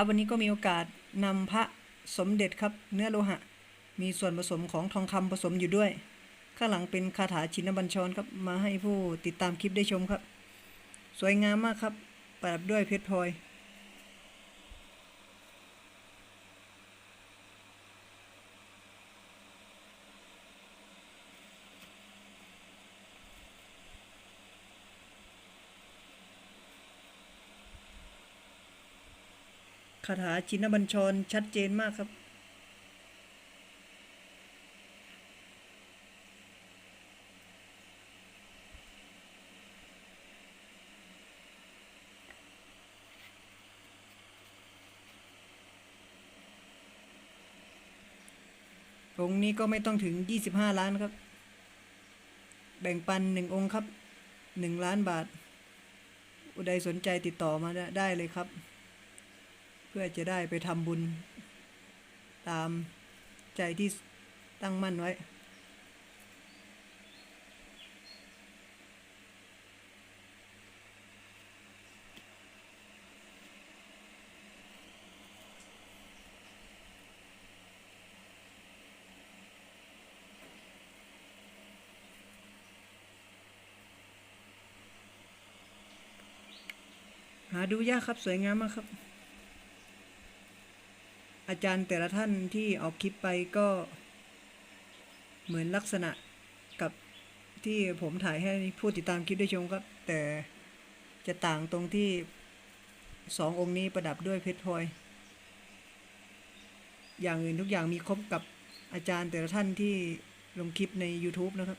ครับวันนี้ก็มีโอกาสนำพระสมเด็จครับเนื้อโลหะ มีส่วนผสมของทองคำผสมอยู่ด้วย ข้างหลังเป็นคาถาชินบัญชรครับมาให้ผู้ติดตามคลิปได้ชมครับ สวยงามมากครับประดับด้วยเพชรพลอยาถาชินบัญชร ชัดเจนมากครับ องค์นี้ก็ไม่ต้องถึง 25 ล้านครับ แบ่งปันหนึ่งองค์ครับ 1 ล้านบาท อุใดสนใจติดต่อมาได้เลยครับ เพื่อจะได้ไปทำบุญ ตามใจที่ตั้งมั่นไว้ หาดูยากครับ สวยงามมากครับ อาจารย์แต่ละท่านที่ออกคลิปไปก็เหมือนลักษณะกับที่ผมถ่ายให้ผู้ติดตามคลิปได้ชมครับ แต่จะต่างตรงที่สององค์นี้ประดับด้วยเพชรพลอย อย่างอื่นทุกอย่างมีครบกับอาจารย์แต่ละท่านที่ลงคลิปใน YouTube นะครับ